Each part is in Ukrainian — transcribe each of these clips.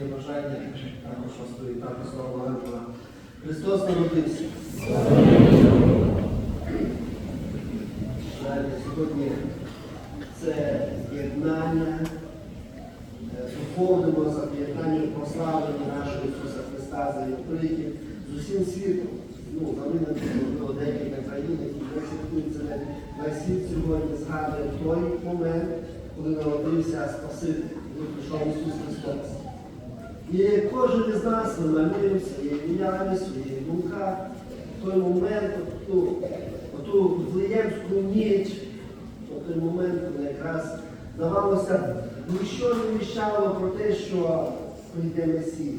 Моє бажання також вас привітати слава Ангела. Христос народився. Сьогодні це єднання, е, духовному зап'єднанню прославлення нашого Ісуса Христа за його прихід з усім світом. Ну, залинути, можливо, декілька країн, які не святкуються, весь світ сьогодні згадує той момент, коли народився Спаситель, коли прийшов Ісус Христос. І кожен із нас малюємо своїми діями, своїх думках, в той момент, оту, оту Вифлеємську ніч, в той момент, коли якраз здавалося, ніщо не віщало про те, що прийде Месія.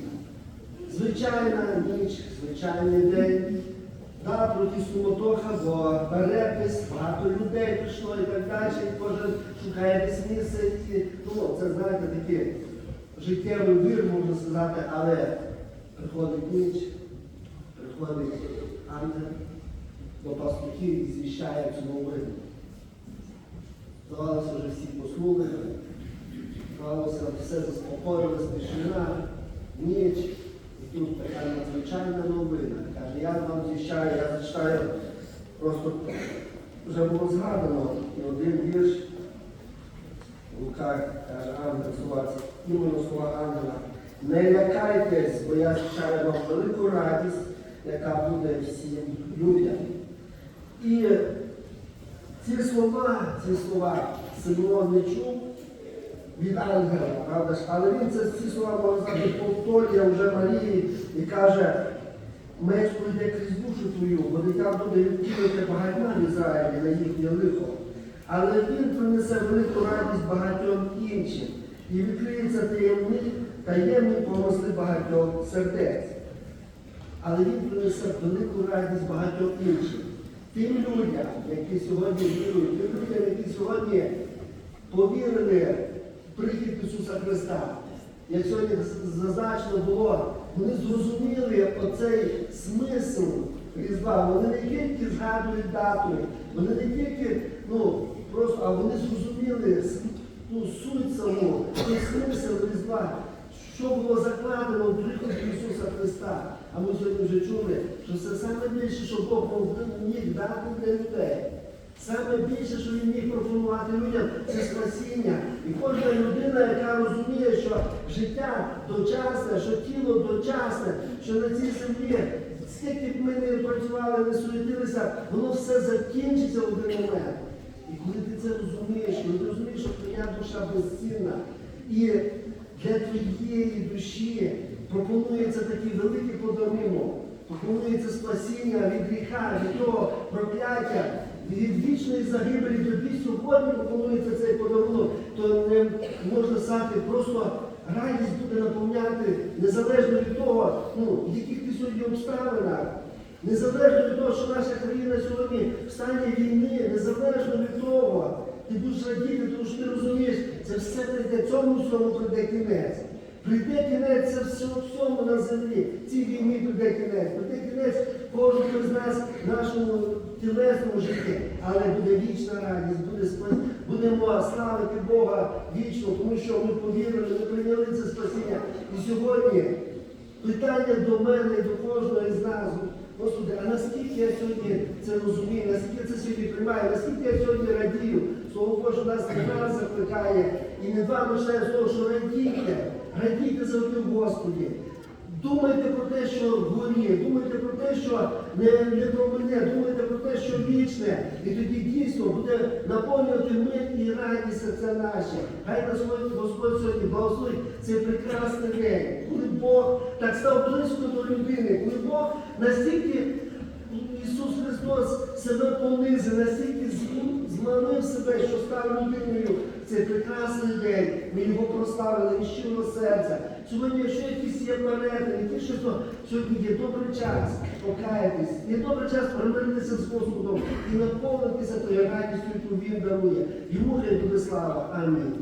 Звичайна ніч, звичайний день. Да, трохи суматоха, бо перепис, багато людей прийшло і так далі, кожен шукає десь місце. Ну, це, знаєте, такі життєвий вир, можна сказати, але приходить ніч, приходить ангел до пастухів і звіщає цю новину. Здавалося, вже всі поснули, здавалося, все заспокоїлось, тишина, ніч. І тут така надзвичайна новина. Каже, я вам звіщаю, я зачитаю, просто вже було згадано і один вірш. Лука каже, ангел слова, іменно слова ангела. Не лякайтесь, бо я звичаю вам велику радість, яка буде всім людям. І ці слова, ці слова Симеон не чув від ангела, правда ж? Але він це ці слова можна повторює вже Марії і каже, меч пройде крізь душу твою, бо дитя буде відкинути багатьма в Ізраїлі на їхнє лихо. Але він принесе велику радість багатьом іншим і відкриється таємний, таємні помисли багатьох сердець. Але він принесе велику радість багатьом іншим. Тим людям, які сьогодні вірують, тим людям, які сьогодні повірили в прихід Ісуса Христа. Як сьогодні зазначено було, вони зрозуміли оцей смисл Різдва. Вони не тільки згадують дату, вони не тільки, ну, просто, а вони зрозуміли ну, суть саму, той смисл Різдва, що було закладено в приході Ісуса Христа. А ми сьогодні вже чули, що це саме більше, що Бог міг дати для людей. Саме більше, що він міг пропонувати людям, це спасіння. І кожна людина, яка розуміє, що життя дочасне, що тіло дочасне, що на цій землі, скільки б ми не працювали, не суетилися, воно все закінчиться в один момент. І коли ти це розумієш, коли ти розумієш, що твоя душа безцінна, і для твоєї душі пропонується такий великий подарунок, пропонується спасіння від гріха, від того прокляття, від вічної загибелі тобі сьогодні пропонується цей подарунок, то не можна сказати, просто радість буде наповняти незалежно від того, ну, в яких ти сьогодні обставинах. Незалежно від того, що наша країна сьогодні в стані війни, незалежно від того, ти будеш радіти, тому що ти розумієш, це все прийде, цьому всьому прийде кінець. Прийде кінець, це все всьому на землі. Цій війні прийде кінець. Прийде кінець кожного з нас нашому тілесному житті. Але буде вічна радість, буде спа- будемо славити Бога вічно, тому що ми повірили, ми прийняли це спасіння. І сьогодні питання до мене і до кожного із нас. Господи, а наскільки я сьогодні це розумію, наскільки це сьогодні приймаю, наскільки я сьогодні радію, Слово Боже нас не раз закликає і не два починає з того, що радійте, радійте завжди в Господі. Думайте про те, що вгорі, думайте про те, що не, не про мене, думайте про те, що вічне. І тоді дійсно буде наповнювати мир і радість серця наші. Хай нас Господь сьогодні благословить цей прекрасний день, коли Бог так став близько до людини, коли настільки Ісус Христос себе понизив, настільки зм- зманив себе, що став людиною. Цей прекрасний день. Ми його прославили від щирого серця. Сьогодні, якщо якісь є перети, які щось, сьогодні є добрий час покаятись, є добрий час примиритися з Господом і наповнитися тою радістю, яку Він дарує. Йому хай буде слава. Амінь.